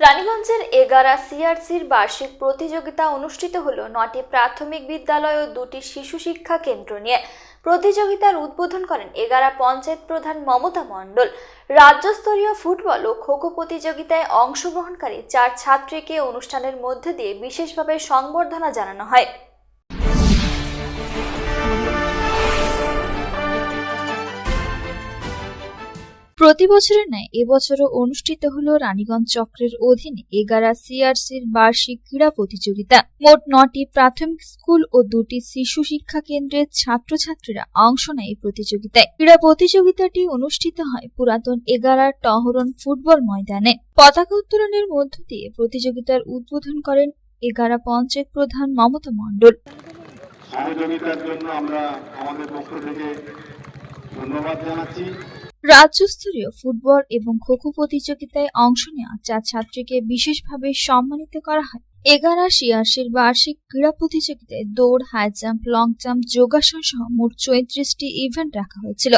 রানীগঞ্জের এগারা সিআরসির বার্ষিক প্রতিযোগিতা অনুষ্ঠিত হলো নটি প্রাথমিক বিদ্যালয় ও দুটি শিশু শিক্ষা কেন্দ্র নিয়ে। প্রতিযোগিতার উদ্বোধন করেন এগারা পঞ্চায়েত প্রধান মমতা মণ্ডল। রাজ্যস্তরীয় ফুটবল ও খোখো প্রতিযোগিতায় অংশগ্রহণকারী চার ছাত্রীকে অনুষ্ঠানের মধ্যে দিয়ে বিশেষভাবে সংবর্ধনা জানানো হয়। প্রতি বছরের ন্যায় এবছরও অনুষ্ঠিত হল রানীগঞ্জ চক্রের অধীনে এগারা সিআরসির বার্ষিক ক্রীড়া প্রতিযোগিতা। মোট নটি প্রাথমিক স্কুল ও দুটি শিশু শিক্ষা কেন্দ্রের ছাত্রছাত্রীরা অংশ নেয় এই প্রতিযোগিতায়। ক্রীড়া প্রতিযোগিতাটি অনুষ্ঠিত হয় পুরাতন এগারার টহরন ফুটবল ময়দানে। পতাকা উত্তোলনের মধ্য দিয়ে প্রতিযোগিতার উদ্বোধন করেন এগারা পঞ্চায়েত প্রধান মমতা মণ্ডল। সহযোগিতার জন্য আমরা আমাদের পক্ষ থেকে ধন্যবাদ জানাচ্ছি। রাজ্যস্তরীয় ফুটবল এবং খোখো প্রতিযোগিতায় অংশ নেওয়া চার ছাত্রীকে বিশেষভাবে সম্মানিত করা হয়। এগারা শিয়াশির বার্ষিক ক্রীড়া প্রতিযোগিতায় দৌড়, হাই জাম্প, লং জাম্প, যোগাসন সহ মোট চৌত্রিশটি ইভেন্ট রাখা হয়েছিল,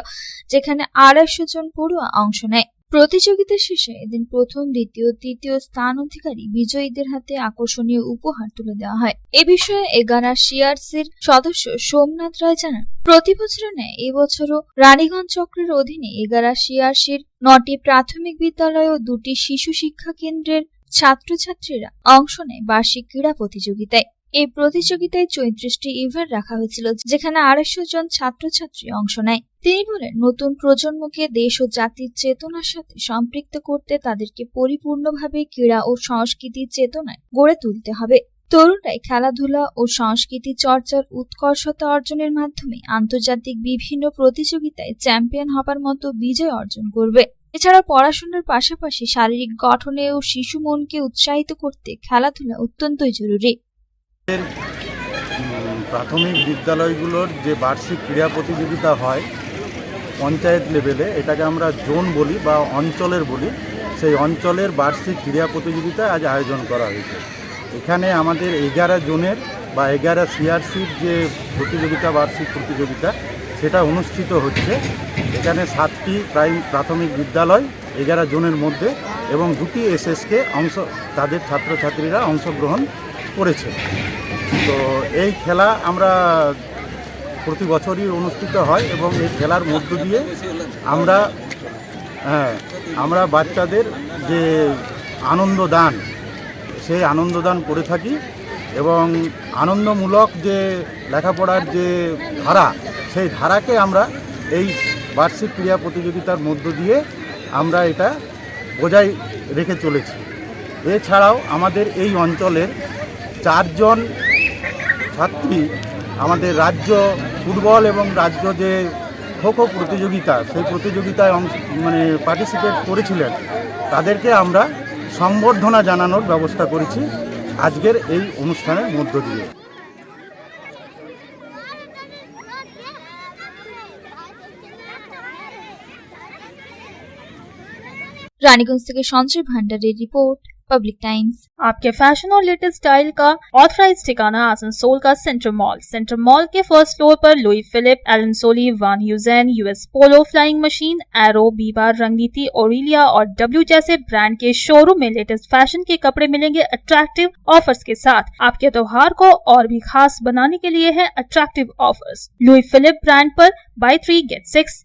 যেখানে আড়াইশো জন পড়ুয়া অংশ নেয়। প্রতিযোগিতা শেষে এদিন প্রথম, দ্বিতীয়, তৃতীয় স্থান অধিকারী বিজয়ীদের হাতে আকর্ষণীয় উপহার তুলে দেওয়া হয়। এ বিষয়ে এগারা সিআরসির সদস্য সোমনাথ রায় জানান। প্রতি বছরের ন্যায় এবছরও রানীগঞ্জ চক্রের অধীনে এগারা সিআরসির নটি প্রাথমিক বিদ্যালয় ও দুটি শিশু শিক্ষা কেন্দ্রের ছাত্রছাত্রীরা অংশ নেয় বার্ষিক ক্রীড়া প্রতিযোগিতায়। এই প্রতিযোগিতায় চৌত্রিশটি ইভেন্ট রাখা হয়েছিল, যেখানে আড়াইশো জন ছাত্রছাত্রী অংশ নেয়। তিনি বলেন, নতুন প্রজন্মকে দেশ ও জাতির চেতনার সাথে সম্পৃক্ত করতে তাদেরকে পরিপূর্ণভাবে ক্রীড়া ও সংস্কৃতি চেতনায় গড়ে তুলতে হবে। তরুণরাই খেলাধুলা ও সংস্কৃতি চর্চার উৎকর্ষতা অর্জনের মাধ্যমে আন্তর্জাতিক বিভিন্ন প্রতিযোগিতায় চ্যাম্পিয়ন হবার মতো বিজয় অর্জন করবে। এছাড়া পড়াশোনার পাশাপাশি শারীরিক গঠনে ও শিশু মনকে উৎসাহিত করতে খেলাধুলা অত্যন্তই জরুরি। প্রাথমিক বিদ্যালয়গুলোর যে বার্ষিক ক্রীড়া প্রতিযোগিতা হয়, পঞ্চায়েত লেভেলে, এটাকে আমরা জোন বলি বা অঞ্চলের বলি, সেই অঞ্চলের বার্ষিক ক্রীড়া প্রতিযোগিতা আজ আয়োজন করা হয়েছে। এখানে আমাদের এগারো জনের বা এগারো সিআরসির যে প্রতিযোগিতা, বার্ষিক প্রতিযোগিতা, সেটা অনুষ্ঠিত হচ্ছে। এখানে সাতটি প্রাইম প্রাথমিক বিদ্যালয় এগারো জনের মধ্যে এবং দুটি এসএসকে অংশ, তাদের ছাত্রছাত্রীরা অংশগ্রহণ করেছে। তো এই খেলা আমরা প্রতি বছরই অনুষ্ঠিত হয় এবং এই খেলার মধ্য দিয়ে আমরা হ্যাঁ আমরা বাচ্চাদের যে আনন্দদান, সেই আনন্দদান করে থাকি এবং আনন্দমূলক যে লেখাপড়ার যে ধারা, সেই ধারাকে আমরা এই বার্ষিক ক্রীড়া প্রতিযোগিতার মধ্য দিয়ে আমরা এটা বজায় রেখে চলেছি। এছাড়াও আমাদের এই অঞ্চলের চারজন ছাত্রী আমাদের রাজ্য ফুটবল এবং রাজ্য যে খো খো প্রতিযোগিতা, সেই প্রতিযোগিতায় অংশ মানে পার্টিসিপেট করেছিলেন। তাদেরকে আমরা সম্বর্ধনা জানানোর ব্যবস্থা করেছি আজকের এই অনুষ্ঠানের মধ্য দিয়ে। রানীগঞ্জ থেকে সঞ্জয় ভান্ডারের রিপোর্ট। पब्लिक टाइम्स आपके फ़ैशन और लेटेस्ट स्टाइल का ऑथराइज ठिकाना आसनसोल का सेंटर मॉल सेंटर मॉल के फ़र्स्ट फ्लोर पर Louis Philippe Allen Solly Van Heusen US Polo Flying Machine Arrow बीबार रंगनीति Aurelia और डब्ल्यू जैसे ब्रांड के शोरूम में लेटेस्ट फ़ैशन के कपड़े मिलेंगे अट्रैक्टिव ऑफर्स के साथ. आपके त्योहार को और भी खास बनाने के लिए है attractive offers Louis Philippe brand पर buy three get six